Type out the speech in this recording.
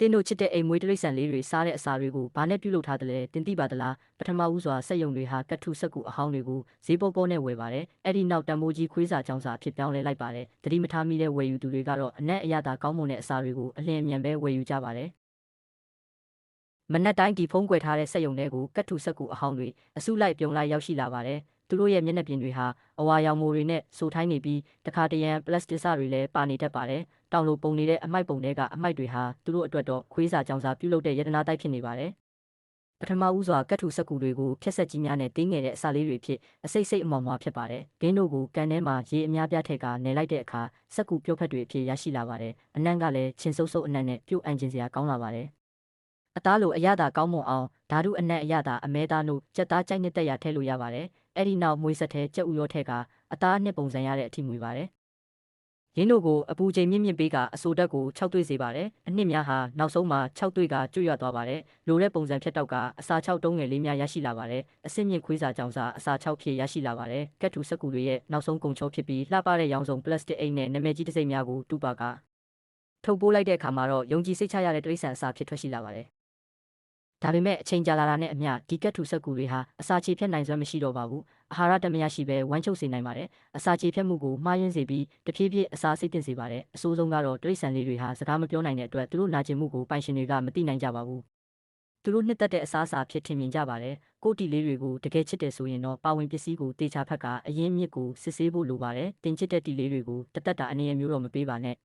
တင်းတို့ချစ်တဲ့အိမ်မွေးတိရစ္ဆာန်လေးတွေစားတဲ့အစာတွေကိုဘာနဲ့ပြုလုပ်ထားတယ်လဲတင်သိပါသလားပထမဦးစွာစက်ယုံတွေဟာကတ်ထုစက်ကူအဟောင်းတွေကိုဈေးပေါပေါနဲ့ဝယ်ပါတယ်အဲ့ဒီနောက်တန်မိုးကြီးခွေးစာကြောင်းစာအဖြစ်ပြောင်းလဲလိုက်ပါတယ်တတိမထားမိတဲ့ဝယ်ယူသူတွေကတော့အနက်အရသာကောင်းမွန်တဲ့အစာတွေကိုအလင်းအမြန်ပဲဝယ်ယူကြပါတယ်မနက်တိုင်းဒီဖုံးကွယ်ထားတဲ့စက်ယုံတွေကိုကတ်ထုစက်ကူအဟောင်းတွေအစုလိုက်ပြုံလိုက်ရောက်ရှိလာပါတယ် သူတို့ရဲ့မျက်နှာပြင်တွေဟာအဝါရောင်မိုတွေနဲ့စိုးထိုင်းနေပြီးတခါတရံပလတ်စတစ်စတွေလည်းပါနေတတ်ပါတယ်။တောင်လိုပုံနေတဲ့အမိုက်ပုံတွေကအမိုက်တွေဟာသူတို့အတွက်တော့ခွေးစာကြောင်စာပြုလုပ်တဲ့ယတနာတိုက်ဖြစ်နေပါတယ်။ပထမဦးစွာကတ်ထူစက်ကူတွေကိုဖျက်ဆက်ကြီးများနဲ့တင်းငယ်တဲ့အစာလေးတွေဖြစ်အစိတ်စိတ်အမောင်မောင်ဖြစ်ပါတယ်။ဂင်းတို့ကိုကန်ထဲမှာရေအများပြားထက်ကနယ်လိုက်တဲ့အခါစက်ကူပြုတ်ဖက်တွေအဖြစ်ရရှိလာပါတယ်။အနံ့ကလည်းချင်းစုပ်စုပ်အနံ့နဲ့ပြုတ်အန်ခြင်းစရာကောင်းလာပါတယ်။ အသားလိုအရသာကောင်းမွန်အောင်ဓာတုအနက်အရသာအမဲသားတို့စက်သားကြိုက်နှစ်သက်ရထည့်လို့ရပါတယ်။အဲ့ဒီနောက်မွေးဆက်ထဲကြက်ဥရောထက်ကအသားအနှစ်ပုံစံရတဲ့အထိမွေပါတယ်။ရင်းတို့ကိုအပူချိန်မြင့်မြင့်ပေးကအဆိုတက်ကို6တွေ့စေပါတယ်။အနှစ်များဟာနောက်ဆုံးမှာ6တွေ့ကကျွတ်ရွတ်သွားပါတယ်။လိုတဲ့ပုံစံဖြတ်တောက်ကအစာ6တုံးငယ်လေးများရရှိလာပါတယ်။အစစ်မြင့်ခွေးစာကြောင့်စာအစာ6ဖြစ်ရရှိလာပါတယ်။ကတ်ထူစက်ကူတွေရဲ့နောက်ဆုံးကုံချောဖြစ်ပြီးလှပတဲ့ရောင်စုံပလတ်စတစ်အိတ်နဲ့နာမည်ကြီးတစ်စိမ့်များကိုတူပါကထုတ်ပိုးလိုက်တဲ့အခါမှာတော့ယုံကြည်စိတ်ချရတဲ့တိရစ္ဆာန်အစာဖြစ်ထွက်ရှိလာပါတယ်။ ဒါပေမဲ့အချိန်ကြာလာတာနဲ့အမျှဒီကက်ထူစက်ကူတွေဟာအစာချေဖြတ်နိုင်စွမ်းမရှိတော့ပါဘူး။အာဟာရတမရရှိပဲဝမ်းချုပ်စေနိုင်ပါတယ်။အစာချေဖြတ်မှုကိုမှားယွင်းစေပြီးတဖြည်းဖြည်းအစာစိတ်တင်စေပါတယ်။အဆိုးဆုံးကတော့တိရစ္ဆာန်လေးတွေဟာစကားမပြောနိုင်တဲ့အတွက်သူတို့နာကျင်မှုကိုပိုင်ရှင်တွေကမသိနိုင်ကြပါဘူး။သူတို့နှစ်သက်တဲ့အစားအစာဖြစ်ထင်မြင်ကြပါတယ်။ကိုတီလေးတွေကိုတကယ်ချစ်တယ်ဆိုရင်တော့ပါဝင်ပစ္စည်းကိုတေချာဖက်ကအရင်မြစ်ကိုစစ်ဆေးဖို့လိုပါတယ်။တင်ချစ်တဲ့တီလေးတွေကိုတသက်တာအနေနဲ့မျိုးတော့မပေးပါနဲ့